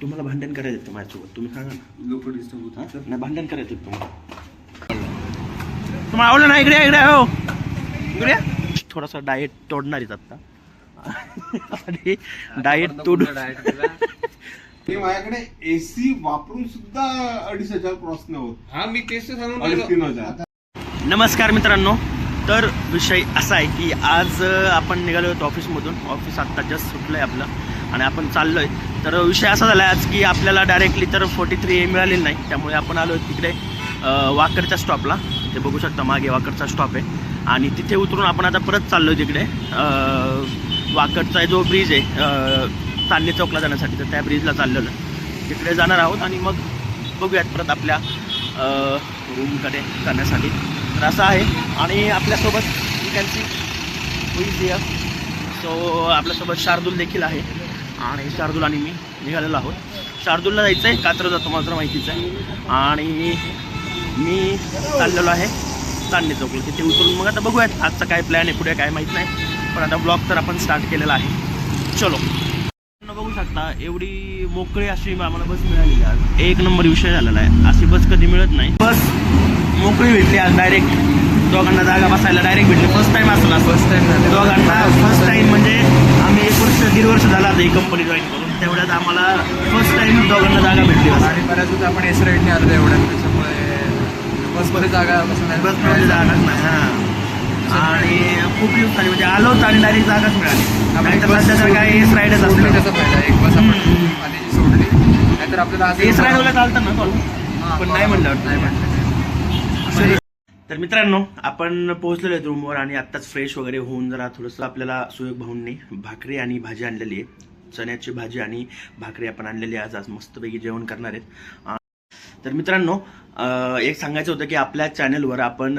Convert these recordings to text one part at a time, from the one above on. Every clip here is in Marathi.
तुम्हाला भांडण करायचं आहे माझ्यासोबत. तुम्ही सांगा ना. लोक डिस्टर्ब हा? होतात नाही भांडण करायचं आहे तुम्हाला. तुम्हाला आवडलं ना? इकडे इकडे हो. इकडे या. थोडासा डाएट तोडणार आहेत आता. आणि डाएट तोडून ते माझ्याकडे एसी वापरून सुद्धा अडीच हजार क्रॉस होत. हा मी तेच सांगून अडीच राहिलो. तीन हजार. नमस्कार मित्रांनो. तर विषय असा आहे की आज आपण निघालो होतो ऑफिसमधून ऑफिस आत्ता जस्ट सुटलं आहे आपलं. आणि आपण चाललो आहे तर विषय असा झाला आहे आज की आपल्याला डायरेक्टली तर फोर्टी थ्री ए मिळालेली नाही. त्यामुळे आपण आलो तिकडे वाकडच्या स्टॉपला ते बघू शकता मागे वाकडचा स्टॉप आहे. आणि तिथे उतरून आपण आता परत चाललो आहे तिकडे. अ, वाकडचा जो ब्रिज आहे अ, चौकला जाण्यासाठी तर त्या ब्रिजला चाललेलं. तिकडे जाणार आहोत आणि मग बघूयात परत आपल्या रूमकडे जाण्यासाठी. तर असं आहे. आणि आपल्यासोबत यू कॅन सी सो आपल्यासोबत शार्दूल देखील आहे. आणि शार्दूल आणि मी निघालेलो आहोत. शार्दूलला जायचं आहे कात्रजला तुम्हाला तर माहितीच आहे. आणि मी चाललेलो आहे चांदणी चौकला तिथे उतरून मग आता बघूयात आजचा काय प्लॅन आहे पुढे काय माहीत नाही. पण आता ब्लॉग तर आपण स्टार्ट केलेला आहे. चलो. बघू शकता एवढी मोकळी अशी आम्हाला बस मिळालेली आज एक नंबर विषय झालेला आहे. अशी बस कधी मिळत नाही. बस मोकळी भेटली आज डायरेक्ट दोघांना जागा बसायला डायरेक्ट भेटली. फर्स्ट टाइम असला. Time झालं. दोघांना फर्स्ट टाइम म्हणजे दीड वर्ष झाला आता ही कंपनी जॉईन करून. तेवढ्यात आम्हाला फर्स्ट टाइम दोघांना जागा भेटली आणि बऱ्याच आपण एस राईडने आलो एवढ्यात त्याच्यामुळे बसमध्ये जागा बसण्यात बसमध्ये जागाच नाही हां. आणि खूप दिवसांनी म्हणजे आलो होतो आणि डायरेक्ट जागाच मिळाली. तर सध्या तर काय एस राईडच असतं त्याचा फायदा एक बस आपण. आधी सोडली नाहीतर आपल्याला एस राईडवाला चालतं ना कॉल पण नाही म्हणलं नाही म्हणलं. तर मित्रांनो आपण पोहोचलेलो आहे रूमवर आणि आत्ताच फ्रेश वगैरे होऊन जरा थोडंसं आपल्याला सुयोग भाऊंनी भाकरी आणि भाजी आणलेली आहे. चण्याची भाजी आणि भाकरी आपण आणलेली आहे. आज आज मस्तपैकी जेवण करणार आहेत. तर मित्रांनो एक सांगायचं होतं की आपल्या चॅनलवर आपण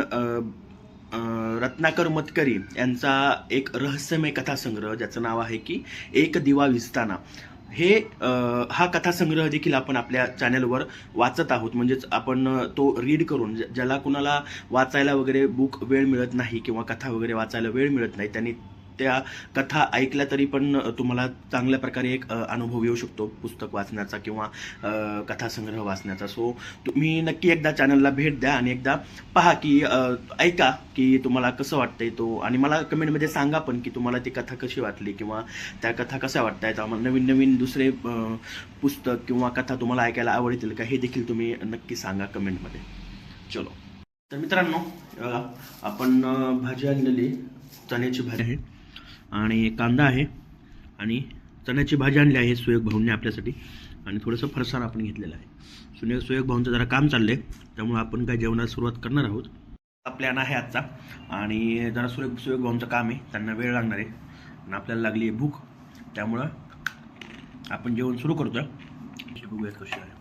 रत्नाकर मतकरी यांचा एक रहस्यमय कथासंग्रह ज्याचं नाव आहे की एक दिवा विजताना हे हा कथासंग्रह देखील आपण आपल्या चॅनलवर वाचत आहोत. म्हणजेच आपण तो रीड करून ज्या- ज्याला कुणाला वाचायला वगैरे बुक वेळ मिळत नाही किंवा कथा वगैरे वाचायला वेळ मिळत नाही त्यांनी त्या कथा ऐकल्या तरी पण तुम्हाला चांगल्या प्रकारे एक अनुभव येऊ शकतो पुस्तक वाचण्याचा किंवा कथासंग्रह वाचण्याचा. सो तुम्ही नक्की एकदा चॅनलला भेट द्या आणि एकदा पहा की ऐका की तुम्हाला कसं वाटतंय तो. आणि मला कमेंटमध्ये सांगा पण की तुम्हाला ती कथा कशी वाटली किंवा त्या कथा कशा वाटतायत. आम्हाला नवीन नवीन दुसरे पुस्तक किंवा कथा तुम्हाला ऐकायला आवडतील का हे देखील तुम्ही नक्की सांगा कमेंटमध्ये. चलो. तर मित्रांनो आपण भाजी आणलेली चण्याची भाजी. आहे आणि कांदा आहे. आणि चण्याची भाजी आणली आहे सुयोग भाऊंनी आपल्यासाठी. आणि थोडंसं फरसाण आपण घेतलेलं आहे. सुने सुयोग भाऊंचं जरा काम चाललं आहे त्यामुळे आपण काय जेवणाला सुरुवात करणार आहोत. प्लॅन आहे आजचा. आणि जरा सुयोग सुयोग भाऊंचं काम आहे. त्यांना वेळ लागणार आहे. आणि आपल्याला लागली आहे भूक. त्यामुळं आपण जेवण सुरू करतोय. बघूयात कशी आहे.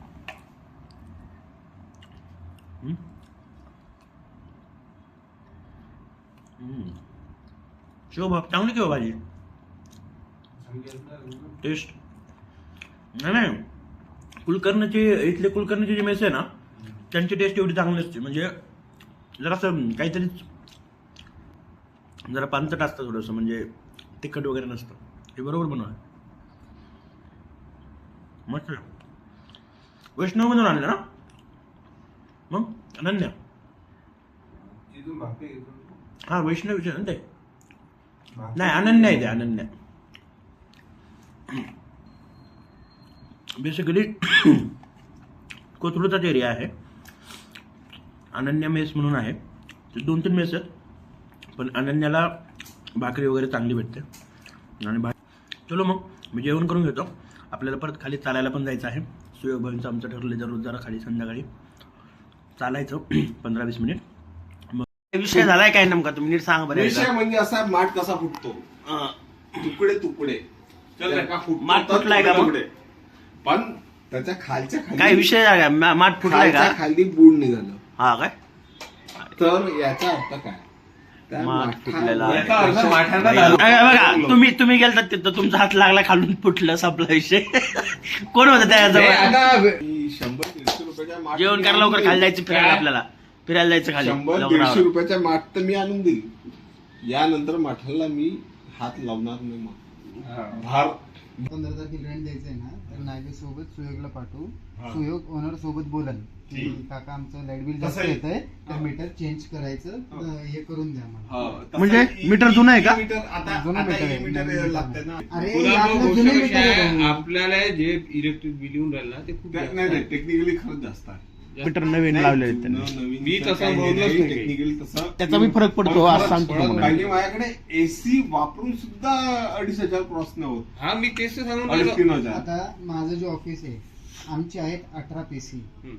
Mm. हम्म. शिव चांगली किंवा भाजी? टेस्ट नाही नाही. कुलकर्णीची इथले कुलकर्णीची जी मेस आहे ना त्यांची टेस्ट एवढी चांगली असते. म्हणजे जरासं काहीतरी जरा पानचट असतं थोडंसं म्हणजे तिखट वगैरे नसतं. हे बरोबर बनवा मस्त. वैष्णवमधून आणलं ना? मग अनन्या. हां वैष्णवीचे ना ते. नाही अनन्य आहे ते अनन्य बेसिकली कोथरूडचाच एरिया आहे. अनन्या मेस म्हणून आहे. ते दोन तीन मेस आहेत. पण अनन्याला भाकरी वगैरे चांगली भेटते. आणि भा चलो मग मी जेवण करून घेतो. आपल्याला परत खाली चालायला पण जायचं आहे. सुयोग भाईंचं आमचं ठरलं जरूर जरा खाली संध्याकाळी. चालायचं पंधरा वीस मिनिट. विषय झालाय काय नेमका तुम्ही नीट सांगा बरं विषय एकदा. म्हणजे असा माठ कसा फुटतो अं, तुकडे तुकडे चल रे. त्याला फुटतो माठ तर फुटलाय का तुकडे मग? तुकडे. पण त्याच्या खालच्या खाली काय विषय आहे का? मा- माठ फुटलाय का खालच्या खाली बूड निघालं हा काय तर याचा अर्थ काय त्या माठ माठा- फुटलेला याचा अर्थ माठांना नाही. दारू. अरे बघा तुम्ही तुम्ही गेलतात तिथं तुमचा हात लागला खालून फुटलं संपला विषय कोण होतं त्याजवळ आता मी शंभर दीडशे रुपयाच्या माठ जेवण मी करा लवकर खाली. जायचं फिरायला आपल्याला फिरायला जायचं खाली शंभर दीडशे आवरा. रुपयाच्या माठ तर मी आणून देईल यानंतर माठाला मी हात लावणार नाही मग भार पंधरा तारखेला रेंट द्यायचंय ना तर नायगे सोबत सुयोगला पाठवू हा. सुयोग ओनर सोबत बोलन की ठीक. काका आमचं लाइट बिल जास्त कसं आहे? येत आहे तर हा. मीटर चेंज करायचं हा. अं, हे करून द्या मला हो, तसं म्हणजे मीटर जुनं आहे का? ई- मीटर आता जुनं आता मीटर ई- आहे, मीटर नवीन लागतं ना अरे पुन्हा यातलं गोष्ट जुनं कशी मीटर आहे, आहे भाऊ. आपल्याला जे इलेक्ट्रिक बिल येऊन राहिलं ना ते खूप त्या- जास्त नाही नाही आहे. टेक्निकली खरंच जास्त आहे मीटर नवीन आहेत त्यांनी मी तसं बोललोच नाही, काही. टेक्निकली तसं त्याचा बी फरक पडतो, आज सांगतो पडत तुम्हाला. पाहिजे माझ्याकडे एसी वापरून सुद्धा अडीच हजार क्रॉस नाही होत हा मी तेच तर सांगून अडीच तीन राहिलो. हजार आता माझं जे ऑफिस आहे आमचे आहेत अठरा पीसी हम्म.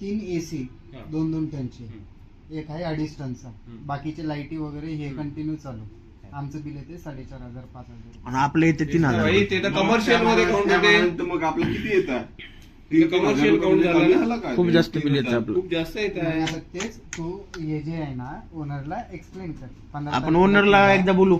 तीन एसी हा. दोन दोन टनचे. एक आहे अडीच टनचा हम्म. बाकीचे लाईटी वगैरे हे हम्म. कंटिन्यू चालू आमचं बिल येते साडेचार हजार पाच हजार आणि आपल्या इथे तीन हजार बाई, ते तर कमर्शियलमध्ये त्या मानानं तर मग आपलं किती येतात ते झालं ना? खूप जास्त बिल येतं आपलं. खूप जास्त येत आहे आता तेच तू हे जे आहे ना ओनरला एक्सप्लेन कर. पंधरा आपण तारखेला ओनरला तुला एकदा बोलू.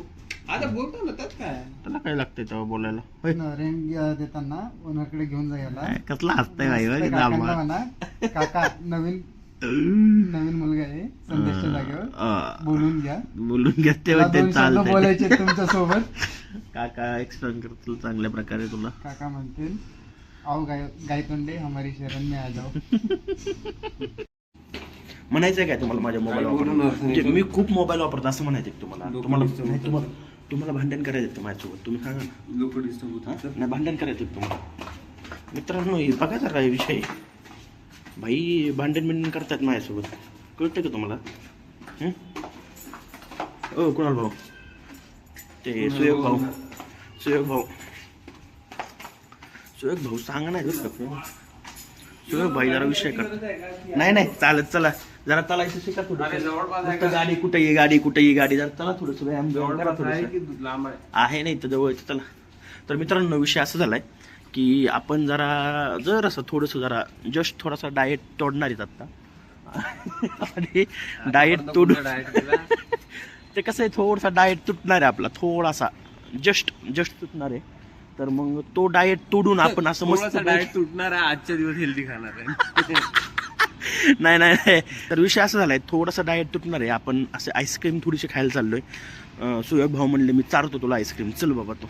आता बोलतो ना त्यात काय? त्याला काय लागतंय तेव्हा बोलायला? होय. न- रेंट अं, देताना ओनरकडे घेऊन जायला काय, कसला हसताय भाई होय, मस्त जांभळा. काकांना म्हणा काका नवीन नवीन मुलगा आहे संदेशच्या जागेवर. अं, बोलून घ्या. बोलून घेते मला दोन शब्द चालतंय. बोलायचे तुमच्यासोबत काका एक्सप्लेन करतील चांगल्या प्रकारे तुला. काका म्हणतील आओ गाय गायतोंडे हमारी शरण में आ जाओ. म्हणायचंय काय तुम्हाला माझ्या मोबाईल वापरून. म्हणजे मी खूप मोबाईल वापरतो असं म्हणायचं तुम्हाला? तुम्हाला नाही. तुम्हाला तुम्हाला भांडण करायचं माझ्यासोबत? तुम्ही सांगा ना. लोक डिस्टर्ब? होतात नाही भांडण करायचं तुम्हाला? मित्रांनो हे बघा जरा विषय भाई भांडण बिंडण करतात माझ्यासोबत. कळतं का तुम्हाला? हं? ओ कुणाल भाऊ? ते सुयोग भाऊ सुयोग भाऊ. सुयोग भाऊ सांगा नाही बरं का? सुयोग भाई जरा विषय कर. नाही नाही चालत चला. जरा चालायचं शिका थोडं? गाडी कुठे ये गाडी कुठे ये गाडी. जरा चला थोडस व्यायाम करा आहे थोडंसं. नाही तर जवळ चला. तर मित्रांनो विषय असा झालाय की आपण जरा जर असं थोडंसं जरा जस्ट थोडासा डाएट तोडणार आहेत आता. आणि डाएट केला? ते कसं आहे थोडासा डाएट तुटणार आहे आपला थोडासा. जस्ट जस्ट तुटणार आहे. तर मग तो डाएट तोडून आपण असं मस्त डाएट तुटणार आहे आजच्या दिवस हेल्दी खाणार आहे. नाही नाही नाही. तर विषय असा झालाय थोडासा डाएट तुटणार आहे. आपण असे आईस्क्रीम थोडीशी खायला चाललोय. सुयोग भाऊ म्हणले मी चारतो तुला आईस्क्रीम चल बाबा तो.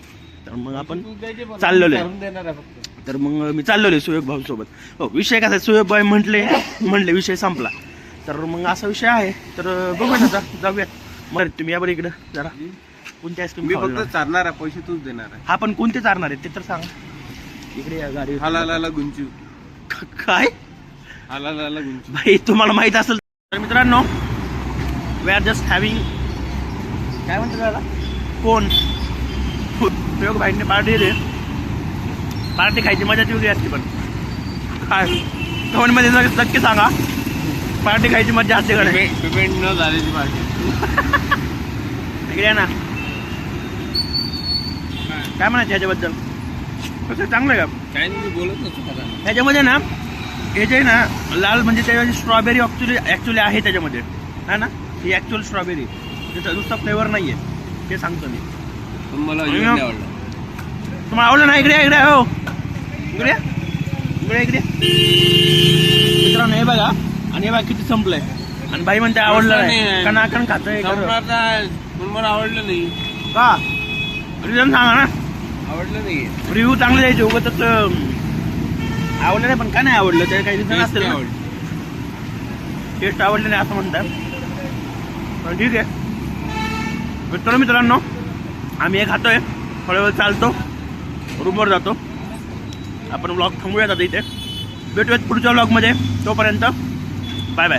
तर मग आपण चाललेलो आहे. करून देणार आहे फक्त. तर मग मी चाललेलो आहे सुयोग भाऊ सोबत. हो विषय कसा आहे? सुयोग भाई म्हटले म्हणले विषय संपला. तर मग असा विषय आहे. तर बघूया आता जाऊयात. मग तुम्ही या बरं इकडं जरा. कोणती आईस्क्रीम मी फक्त चालणार आहे पैसे तूच देणार आहे. हा पण कोणते चालणार आहे ते तर सांगा. इकडे या गाडी हालाला गुंचू. काय? हालाला गुंचू. भाई तुम्हाला माहीत असेल तर मित्रांनो वी आर जस्ट हॅव्हिंग काय म्हणतात त्याला कोण? उपयोग भाईने पार्टी दिली. पार्टी खायची मजा वेगळी असते पण. काय? मध्ये नक्की सांगा. पार्टी खायची मजा असते कडे पेमेंट न झाल्याची पाहिजे इकडे या ना. काय म्हणायचं ह्याच्याबद्दल? कसं चांगलं आहे का? काय नाही मी बोलत ह्याच्यामध्ये ना हे जे आहे ना लाल म्हणजे त्याच्यामध्ये स्ट्रॉबेरी ॲक्च्युली ॲक्च्युली आहे त्याच्यामध्ये. है ना? ही ॲक्च्युअल स्ट्रॉबेरी त्याचा नुसता फ्लेवर नाही आहे ते सांगतो मी. पण मला अजिबात नाही आवडलं. तुम्हाला आवडलं ना? इकडे इकडे हो. इकडे. इकडे इकडे. मित्रांनो हे बघा. आणि हे बघा किती संपलंय. आणि बाई म्हणते आवडलं नाही. नाही. कणाकण खातोय संपणार पण मला आवडलं नाही. का? रिझन सांगा ना. आवडलं नाही रिव्ह्यू चांगले द्यायचे उगत आवडलं नाही पण का नाही आवडलं? त्याला काही रिझन असेल ना. टेस्ट आवडली नाही असं म्हणतात. पण ठीक आहे. मित्र मित्रांनो. आम्ही हे खातोय. थोड्या वेळ चालतो रूमवर जातो. आपण ब्लॉग थांबूयात आता इथे. भेटूयात पुढच्या ब्लॉगमध्ये तोपर्यंत बाय बाय